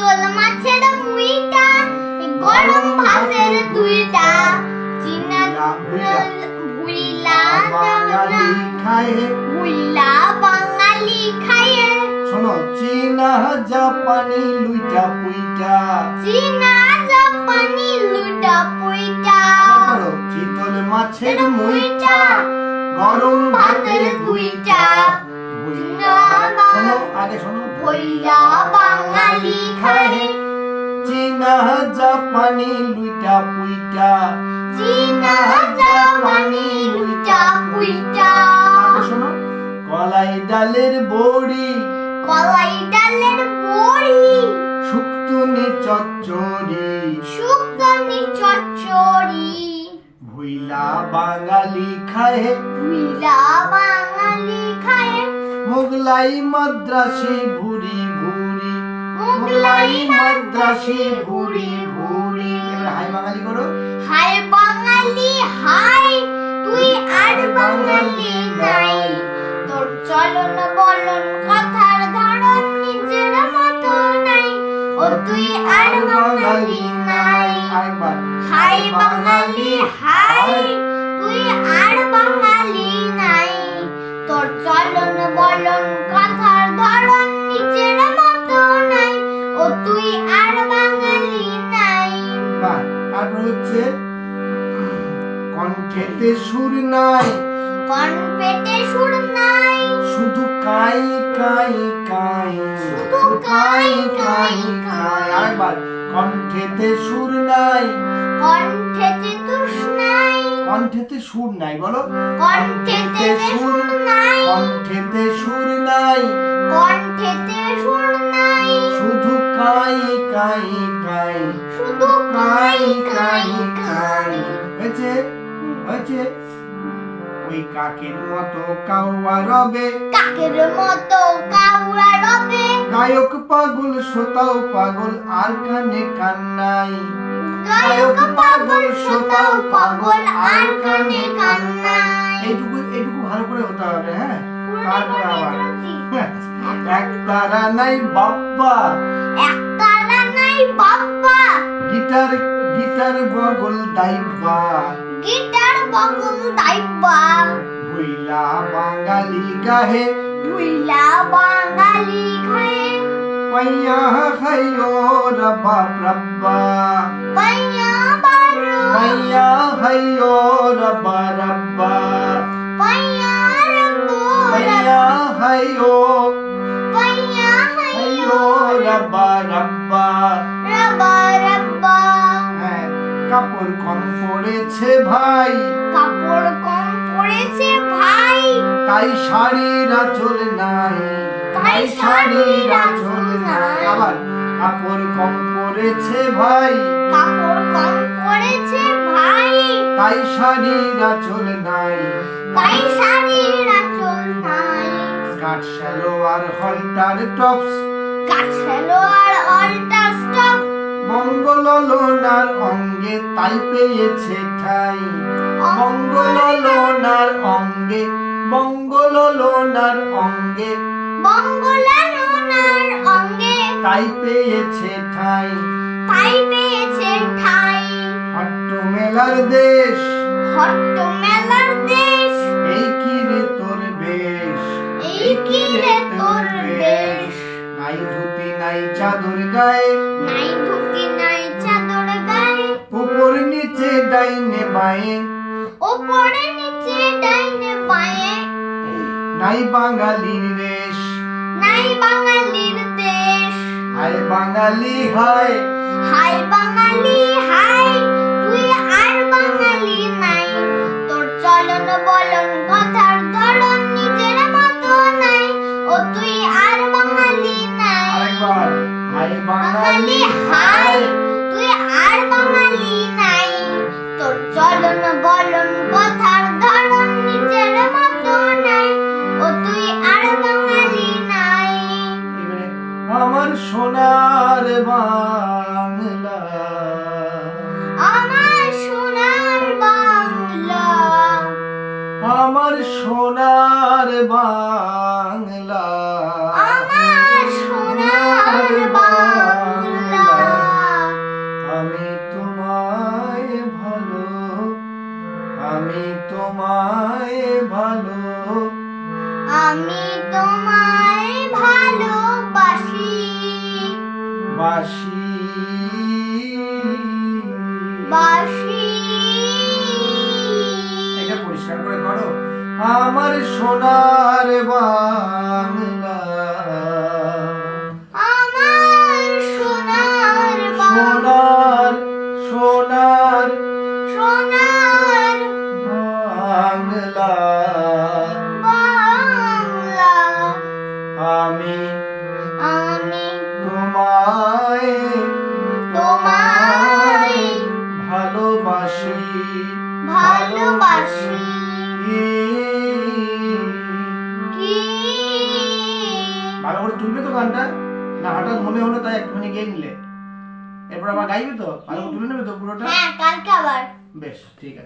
চিতল মাছের মুইটা গরম ভাতের দুইটা। চিনা ভুইলা বাঙালি খায় ভুইলা বাঙালি খায়ে শোনো চীনা জাপানি লুইটা পুইটা। চিনা জাপানি লুটা পুইটা। চিতল মাছের মুইটা গরম ভাতের দুইটা। ভুইলা বাঙালি চীনা জাপানি লুইটা পুইটা। চিনা জাপানি লুটা পুইটা। শোনো কলাই ডালের বড়ি। কলাই ডালের বড়ি। শুক্তুনি চচ্চড়ি। চচ্চড়ি। ভুইলা বাঙালি খায়। ভুইলা বাঙালি খায়ে। মোগলাই মাদ্রাসি ভুরি ভুরি মোগলাই মাদ্রাসি ভুরি ভুরি। এবার হাই বাঙালি করো। হায় বাঙালি হায় তুই আর বাঙালি নাই। তোর চলন বলন কথার ধরন নিজের মতো নাই। ও তুই আর বাঙালি নাই। হাই বাঙালি হাই। তুই আর বাঙালি নাই। তোর চলন বলন হচ্ছে? কণ্ঠেতে সুর নাই। কোন পেটে সুর নাই। শুধু কাই কাই কাই। শুধু কাই কাই কাই। আরেকবার কণ্ঠেতে সুর নাই। কণ্ঠেতে তুষ নাই। কণ্ঠেতে সুর নাই বলো। কণ্ঠেতে হয়েছে? ওই কাকের মতো কাউয়া রবে কাকের মতো কাউরা রবে গায়ক পাগল শ্রোতাও পাগল আর কানে কান নাই। গায়ক পাগল শ্রোতাও পাগল আর কানে কান নাই। এইটুকু এইটুকু ভালো করে হতে হবে হ্যাঁ? তারপরে আবার। এক তারা নাই বাপ্পা। একতারা নাই বাপ্পা। গিটার গিটার বগল দাইবা গিটার বকুল দাইবা ভুইলা বাঙালি গাহে। ভুইলা বাঙালি খায়ে পাইয়া খাইও রব্বা রব্বা। পাইয়া বারু। পাইয়া খাইও রব্বা কাপড় কম পড়েছে ভাই। কাপড় কম পড়েছে ভাই। তাই শাড়ির আঁচল নাই। তাই শাড়ির আঁচল নাই। আবার কাপড় কম পড়েছে ভাই। কাপড় কম পড়েছে ভাই। তাই শাড়ির আঁচল নাই। তাই শাড়ির আঁচল নাই। Skirt salwar halter tops. কাছালো আর অল্টা স্টপ মঙ্গললোনার অঙ্গে তাই পেয়েছে ঠাই। মঙ্গললোনার অঙ্গে মঙ্গললোনার অঙ্গে বঙ্গলানোনার অঙ্গে তাই পেয়েছে ঠাই। তাই পেয়েছে ঠাই। হট্ট মেলার দেশ। হট্ট মেলার দেশ। এই কি রে তোর বেশ? এই কি রে তোর বেশ? নাই ধুতি নাই চাদর গায়ে। নাই ধুতি নাই চাদর গায়ে। উপর নিচে ডাইনে বাঁয়ে। উপরে নিচে ডাইনে বাঁয়ে। নাই বাঙালির রেশ নাই বাঙালির দেশ। হায় বাঙালি হায়। হাই বাঙালি হাই চলন বলন কথার ধরন নিজের মতো নাই ও তুই আর বাঙালি নাই। আমার সোনার বাংলা। আমার সোনার বাংলা। আমার সোনার বাংলা। আমি তোমায় ভালোবাসি। বাসি। বাসি। এটা পরিষ্কার করে করো। আমার সোনার বাংলা গানটা না হঠাৎ মনে হলো তাই একটুখানি গিয়ে নিলে। এরপর আবার গাইবে তো? ভালো তুলে নেবে তো পুরোটা? হ্যাঁ কালকে আবার। বেশ ঠিক আছে।